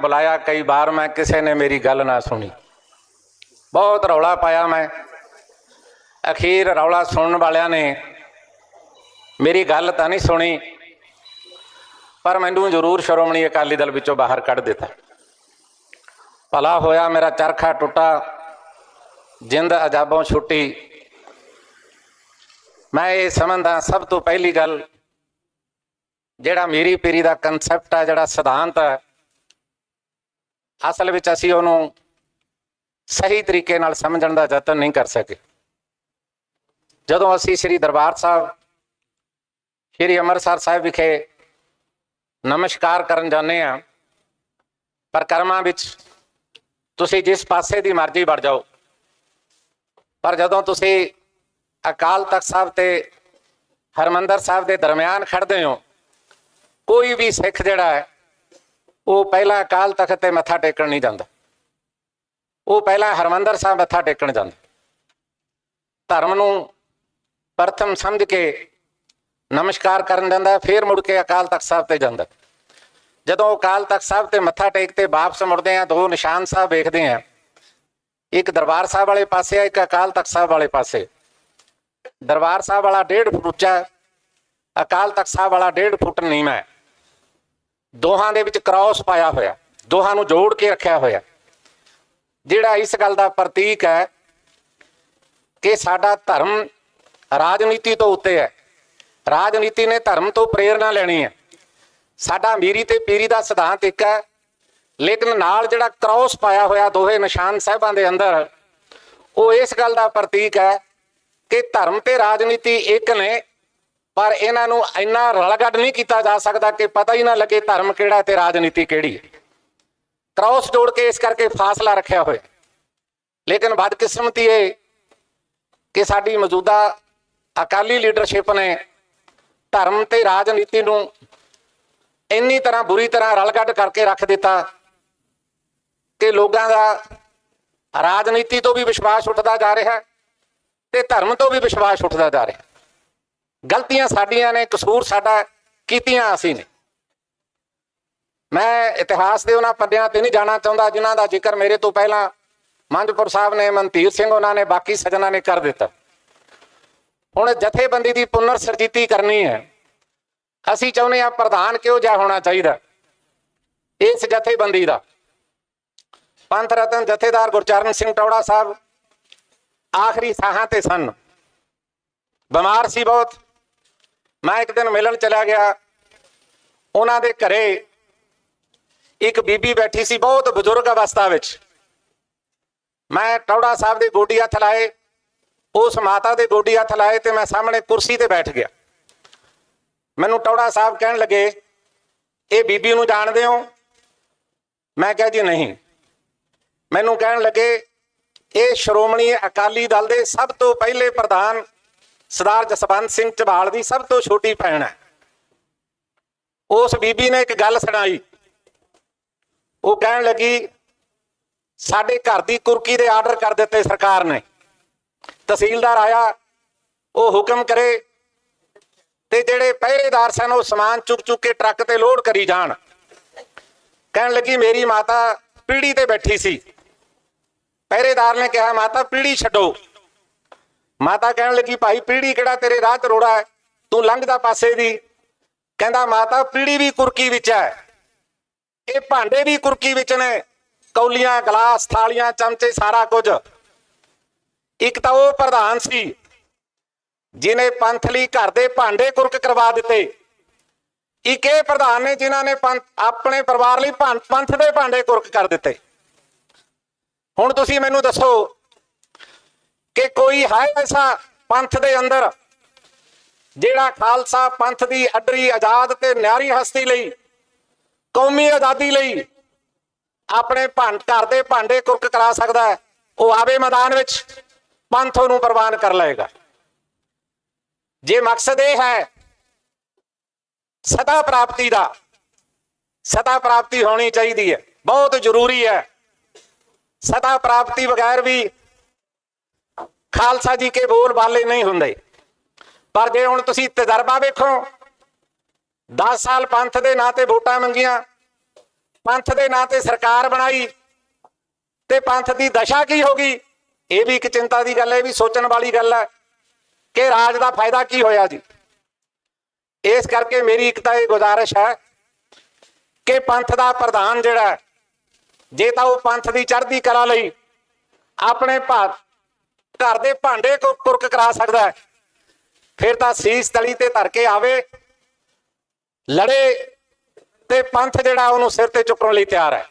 ਬੁਲਾਇਆ, ਕਈ ਵਾਰ ਮੈਂ ਕਿਸੇ ਨੇ ਮੇਰੀ ਗੱਲ ਨਾ ਸੁਣੀ। ਬਹੁਤ ਰੌਲਾ ਪਾਇਆ ਮੈਂ। ਅਖੀਰ ਰੌਲਾ ਸੁਣਨ ਵਾਲਿਆਂ ਨੇ ਮੇਰੀ ਗੱਲ ਤਾਂ ਨਹੀਂ ਸੁਣੀ, ਪਰ ਮੈਨੂੰ ਜ਼ਰੂਰ ਸ਼੍ਰੋਮਣੀ ਅਕਾਲੀ ਦਲ ਵਿੱਚੋਂ ਬਾਹਰ ਕੱਢ ਦਿੱਤਾ। ਭਲਾ ਹੋਇਆ ਮੇਰਾ ਚਰਖਾ ਟੁੱਟਾ, ਜਿੰਦ ਅਜਾਬੋਂ ਛੁੱਟੀ। ਮੈਂ ਇਹ ਸਮਝਦਾ ਸਭ ਤੋਂ ਪਹਿਲੀ ਗੱਲ, ਜਿਹੜਾ ਮੇਰੀ ਪੀਰੀ ਦਾ ਕਨਸੈਪਟ ਹੈ ਜਿਹੜਾ ਸਿਧਾਂਤ ਹੈ ਅਸਲ ਵਿੱਚ ਅਸੀਂ ਉਹਨੂੰ ਸਹੀ ਤਰੀਕੇ ਨਾਲ ਸਮਝਣ ਦਾ ਯਤਨ ਨਹੀਂ ਕਰ ਸਕੇ। ਜਦੋਂ ਅਸੀਂ ਸ੍ਰੀ ਦਰਬਾਰ ਸਾਹਿਬ, ਸ੍ਰੀ ਅੰਮ੍ਰਿਤਸਰ ਸਾਹਿਬ ਵਿਖੇ ਨਮਸਕਾਰ ਕਰਨ ਜਾਂਦੇ ਆ ਪਰਕਰਮਾ ਵਿੱਚ ਤੁਸੀਂ ਜਿਸ ਪਾਸੇ ਦੀ ਮਰਜ਼ੀ ਵੜ ਜਾਓ। ਪਰ ਜਦੋਂ ਤੁਸੀਂ ਅਕਾਲ ਤਖਤ ਸਾਹਿਬ ਤੇ ਹਰਮੰਦਰ ਸਾਹਿਬ ਦੇ ਦਰਮਿਆਨ ਖੜਦੇ ਹੋ, ਕੋਈ ਵੀ ਸਿੱਖ ਜਿਹੜਾ ਹੈ ਉਹ ਪਹਿਲਾਂ ਅਕਾਲ ਤਖਤ ਤੇ ਮੱਥਾ ਟੇਕਣ ਨਹੀਂ ਜਾਂਦਾ। ਉਹ ਪਹਿਲਾਂ ਹਰਮੰਦਰ ਸਾਹਿਬ ਮੱਥਾ ਟੇਕਣ ਜਾਂਦਾ। ਧਰਮ ਨੂੰ ਪ੍ਰਥਮ ਸਮਝ ਕੇ ਨਮਸਕਾਰ ਕਰਨ ਜਾਂਦਾ, ਫਿਰ ਮੁੜ ਕੇ ਅਕਾਲ ਤਖਤ ਸਾਹਿਬ ਤੇ ਜਾਂਦਾ। ਜਦੋਂ ਅਕਾਲ ਤਖਤ ਸਾਹਿਬ ਤੇ ਮੱਥਾ ਟੇਕ ਤੇ ਵਾਪਸ ਮੁੜਦੇ ਆ ਦੋ ਨਿਸ਼ਾਨ ਸਾਹਿਬ ਵੇਖਦੇ ਆ ਇੱਕ ਦਰਬਾਰ ਸਾਹਿਬ ਵਾਲੇ ਪਾਸੇ ਆ, ਇੱਕ ਅਕਾਲ ਤਖਤ ਸਾਹਿਬ ਵਾਲੇ ਪਾਸੇ। ਦਰਬਾਰ ਸਾਹਿਬ ਵਾਲਾ 1.5 ਫੁੱਟ ਉੱਚਾ, ਅਕਾਲ ਤਖਤ ਸਾਹਿਬ ਵਾਲਾ 1.5 ਫੁੱਟ ਨੀਵਾਂ ਹੈ। ਦੋਹਾਂ ਦੇ ਵਿੱਚ ਕ੍ਰਾਸ ਪਾਇਆ ਹੋਇਆ, ਦੋਹਾਂ ਨੂੰ ਜੋੜ ਕੇ ਰੱਖਿਆ ਹੋਇਆ। ਜਿਹੜਾ ਇਸ ਗੱਲ ਦਾ ਪ੍ਰਤੀਕ ਹੈ ਕਿ ਸਾਡਾ ਧਰਮ ਰਾਜਨੀਤੀ ਤੋਂ ਉੱਤੇ ਹੈ। ਰਾਜਨੀਤੀ ਨੇ ਧਰਮ ਤੋਂ ਪ੍ਰੇਰਣਾ ਲੈਣੀ ਹੈ। ਸਾਡਾ ਮੀਰੀ ਤੇ ਪੀਰੀ ਦਾ ਸਿਧਾਂਤ ਇੱਕ ਹੈ, ਲੇਕਿਨ ਨਾਲ ਜਿਹੜਾ ਕ੍ਰਾਸ ਪਾਇਆ ਹੋਇਆ ਦੋਹੇ ਨਿਸ਼ਾਨ ਸਾਹਿਬਾਂ ਦੇ ਅੰਦਰ, ਉਹ ਇਸ ਗੱਲ ਦਾ ਪ੍ਰਤੀਕ ਹੈ ਕਿ ਧਰਮ ਤੇ ਰਾਜਨੀਤੀ ਇੱਕ ਨੇ ਪਰ ਇਹਨਾਂ ਨੂੰ ਇੰਨਾ ਰਲਗੱਡ ਨਹੀਂ ਕੀਤਾ ਜਾ ਸਕਦਾ ਕਿ ਪਤਾ ਹੀ ਨਾ ਲੱਗੇ ਧਰਮ ਕਿਹੜਾ ਤੇ ਰਾਜਨੀਤੀ ਕਿਹੜੀ ਹੈ। ਕ੍ਰਾਸ ਜੋੜ ਕੇ ਇਸ ਕਰਕੇ ਫਾਸਲਾ ਰੱਖਿਆ ਹੋਇਆ। ਲੇਕਿਨ ਬਦਕਿਸਮਤੀ ਇਹ ਕਿ ਸਾਡੀ ਮੌਜੂਦਾ ਅਕਾਲੀ ਲੀਡਰਸ਼ਿਪ ਨੇ ਧਰਮ ਤੇ ਰਾਜਨੀਤੀ ਨੂੰ ਇੰਨੀ ਤਰ੍ਹਾਂ ਬੁਰੀ ਤਰ੍ਹਾਂ ਰਲਗੱਡ ਕਰਕੇ ਰੱਖ ਦਿੱਤਾ ਕਿ ਲੋਕਾਂ ਦਾ ਰਾਜਨੀਤੀ ਤੋਂ ਵੀ ਵਿਸ਼ਵਾਸ ਉੱਠਦਾ ਜਾ ਰਿਹਾ ਹੈ ਤੇ ਧਰਮ ਤੋਂ ਵੀ ਵਿਸ਼ਵਾਸ ਉੱਠਦਾ ਜਾ ਰਿਹਾ ਗਲਤੀਆਂ ਸਾਡੀਆਂ ਨੇ, ਕਸੂਰ ਸਾਡਾ ਕੀਤੀਆਂ ਅਸੀਂ ਨੇ। ਮੈਂ ਇਤਿਹਾਸ ਦੇ ਉਹਨਾਂ ਪੰਨਿਆਂ ਤੇ ਨਹੀਂ ਜਾਣਾ ਚਾਹੁੰਦਾ ਜਿਨ੍ਹਾਂ ਦਾ ਜ਼ਿਕਰ ਮੇਰੇ ਤੋਂ ਪਹਿਲਾਂ ਮੰਜਪੁਰ ਸਾਹਿਬ ਨੇ, ਮਨਤੀਰ ਸਿੰਘ ਉਹਨਾਂ ਨੇ, ਬਾਕੀ ਸੱਜਣਾ ਨੇ ਕਰ ਦਿੱਤਾ। ਹੁਣ ਜਥੇਬੰਦੀ ਦੀ ਪੁਨਰ ਸਰਜੀਤੀ ਕਰਨੀ ਹੈ। ਅਸੀਂ ਚਾਹੁੰਦੇ ਆ ਪ੍ਰਧਾਨ ਕਿਉਂ ਜਾ ਹੋਣਾ ਚਾਹੀਦਾ ਇਸ ਜਥੇਬੰਦੀ ਦਾ। ਪੰਥ ਰਤਨ ਜਥੇਦਾਰ ਗੁਰਚਰਨ ਸਿੰਘ ਟੌੜਾ ਸਾਹਿਬ ਆਖਰੀ ਸਾਹਾਂ ਤੇ ਸਨ। ਬਿਮਾਰ ਸੀ ਬਹੁਤ। ਮੈਂ ਇੱਕ ਦਿਨ ਮਿਲਣ ਚਲਾ ਗਿਆ। ਉਹਨਾਂ ਦੇ ਘਰੇ ਇੱਕ ਬੀਬੀ ਬੈਠੀ ਸੀ ਬਹੁਤ ਬਜ਼ੁਰਗ ਅਵਸਥਾ ਵਿੱਚ। ਮੈਂ ਟੌੜਾ ਸਾਹਿਬ ਦੇ ਗੋਡੀ ਹੱਥ ਲਾਏ, ਉਸ ਮਾਤਾ ਦੇ ਗੋਡੀ ਹੱਥ ਲਾਏ ਤੇ ਮੈਂ ਸਾਹਮਣੇ ਕੁਰਸੀ ਤੇ ਬੈਠ ਗਿਆ। ਮੈਨੂੰ ਟੌੜਾ ਸਾਹਿਬ ਕਹਿਣ ਲੱਗੇ, ਇਹ ਬੀਬੀ ਨੂੰ ਜਾਣਦੇ ਹੋ? ਮੈਂ ਕਿਹਾ, ਜੀ ਨਹੀਂ। ਮੈਨੂੰ ਕਹਿਣ ਲੱਗੇ, ਇਹ ਸ਼੍ਰੋਮਣੀ ਅਕਾਲੀ ਦਲ ਦੇ ਸਭ ਤੋਂ ਪਹਿਲੇ ਪ੍ਰਧਾਨ ਸਰਦਾਰ ਜਸਵੰਤ ਸਿੰਘ ਝਬਾਲ ਦੀ ਸਭ ਤੋਂ ਛੋਟੀ ਭੈਣ ਹੈ। ਉਸ ਬੀਬੀ ਨੇ ਇੱਕ ਗੱਲ ਸੁਣਾਈ। ਉਹ ਕਹਿਣ ਲੱਗੀ, ਸਾਡੇ ਘਰ ਦੀ ਕੁਰਕੀ ਦੇ ਆਰਡਰ ਕਰ ਦਿੱਤੇ ਸਰਕਾਰ ਨੇ। ਤਹਿਸੀਲਦਾਰ ਆਇਆ, ਉਹ ਹੁਕਮ ਕਰੇ ਤੇ ਜਿਹੜੇ ਪਹਿਰੇਦਾਰ ਸਨ, ਉਹ ਸਮਾਨ ਚੁੱਕ ਚੁੱਕ ਕੇ ਟਰੱਕ ਤੇ ਲੋਡ ਕਰੀ ਜਾਣ। ਕਹਿਣ ਲੱਗੀ, ਮੇਰੀ ਮਾਤਾ ਪੀੜੀ ਤੇ ਬੈਠੀ ਸੀ। ਪਹਿਰੇਦਾਰ ਨੇ ਕਿਹਾ, ਮਾਤਾ ਪੀੜੀ ਛੱਡੋ। ਮਾਤਾ ਕਹਿਣ ਲੱਗੀ, ਭਾਈ, ਪੀੜੀ ਕਿਹੜਾ ਤੇਰੇ ਰਾਹ ਚ ਰੋੜਾ ਹੈ? ਤੂੰ ਲੰਘਦਾ ਪਾਸੇ ਦੀ ਕਹਿੰਦਾ, ਮਾਤਾ, ਪੀੜੀ ਵੀ ਕੁਰਕੀ ਵਿੱਚ ਹੈ। ਇਹ ਭਾਂਡੇ ਵੀ ਕੁਰਕੀ ਵਿੱਚ ਨੇ। ਕੌਲੀਆਂ, ਗਲਾਸ, ਥਾਲੀਆਂ, ਚਮਚੇ, ਸਾਰਾ ਕੁਝ। ਇੱਕ ਤਾਂ ਉਹ ਪ੍ਰਧਾਨ ਸੀ ਜਿਨੇ ਪੰਥ ਲਈ ਘਰ ਦੇ ਭਾਂਡੇ ਕੁਰਕ ਕਰਵਾ ਦਿੱਤੇ। ਇੱਕ ਇਹ ਪ੍ਰਧਾਨ ਨੇ ਜਿਨ੍ਹਾਂ ਨੇ ਪੰਥ, ਆਪਣੇ ਪਰਿਵਾਰ ਲਈ ਭੰ- ਪੰਥ ਦੇ ਭਾਂਡੇ ਕੁਰਕ ਕਰ ਦਿੱਤੇ। ਹੁਣ ਤੁਸੀਂ ਮੈਨੂੰ ਦੱਸੋ ਕਿ ਕੋਈ ਹੈ ਐਸਾ ਪੰਥ ਦੇ ਅੰਦਰ ਜਿਹੜਾ ਖਾਲਸਾ ਪੰਥ ਦੀ ਅਡਰੀ ਆਜ਼ਾਦ ਤੇ ਨਿਆਰੀ ਹਸਤੀ ਲਈ, ਕੌਮੀ ਆਜ਼ਾਦੀ ਲਈ ਆਪਣੇ ਭੰ ਘਰ ਦੇ ਭਾਂਡੇ ਕੁਰਕ ਕਰਾ ਸਕਦਾ ਹੈ, ਉਹ ਆਵੇ ਮੈਦਾਨ ਵਿੱਚ, ਪੰਥ ਨੂੰ ਪ੍ਰਵਾਨ ਕਰ ਲਏਗਾ। ਜੇ ਮਕਸਦ ਇਹ ਹੈ ਸਦਾ ਪ੍ਰਾਪਤੀ ਦਾ, ਸਦਾ ਪ੍ਰਾਪਤੀ ਹੋਣੀ ਚਾਹੀਦੀ ਹੈ, ਬਹੁਤ ਜ਼ਰੂਰੀ ਹੈ। ਸਦਾ ਪ੍ਰਾਪਤੀ ਬਗੈਰ ਵੀ ਖਾਲਸਾ ਜੀ ਕੇ ਬੋਲ ਬਾਲੇ ਨਹੀਂ ਹੁੰਦੇ। ਪਰ ਜੇ ਹੁਣ ਤੁਸੀਂ ਤਜਰਬਾ ਵੇਖੋ 10 ਸਾਲ ਪੰਥ ਦੇ ਨਾਂ ਤੇ ਵੋਟਾਂ ਮੰਗੀਆਂ, ਪੰਥ ਦੇ ਨਾਂ ਤੇ ਸਰਕਾਰ ਬਣਾਈ, ਤੇ ਪੰਥ ਦੀ ਦਸ਼ਾ ਕੀ ਹੋ ਗਈ? ਇਹ ਵੀ ਇੱਕ ਚਿੰਤਾ ਦੀ ਗੱਲ ਹੈ, ਇਹ ਵੀ ਸੋਚਣ ਵਾਲੀ ਗੱਲ ਹੈ ਕਿ ਰਾਜ ਦਾ ਫਾਇਦਾ ਕੀ ਹੋਇਆ ਜੀ। ਇਸ ਕਰਕੇ ਮੇਰੀ ਇੱਕ ਤਾਂ ਇਹ ਗੁਜ਼ਾਰਿਸ਼ ਹੈ ਕਿ ਪੰਥ ਦਾ ਪ੍ਰਧਾਨ ਜਿਹੜਾ ਜੇ ਤਾਂ ਉਹ ਪੰਥ ਦੀ ਚੜ੍ਹਦੀ ਕਲਾ ਲਈ ਆਪਣੇ ਭਾਰਤ ਘਰ ਦੇ ਭਾਂਡੇ ਕੋ ਕੁਰਕ ਕਰਾ ਸਕਦਾ ਹੈ। ਫਿਰ ਤਾਂ ਸੀਸ ਤਲੀ ਤੇ ਧਰ ਕੇ ਆਵੇ। ਲੜੇ ਤੇ ਪੰਥ ਜਿਹੜਾ ਉਹਨੂੰ ਸਿਰ ਤੇ ਚੁੱਕਣ ਲਈ ਤਿਆਰ ਹੈ।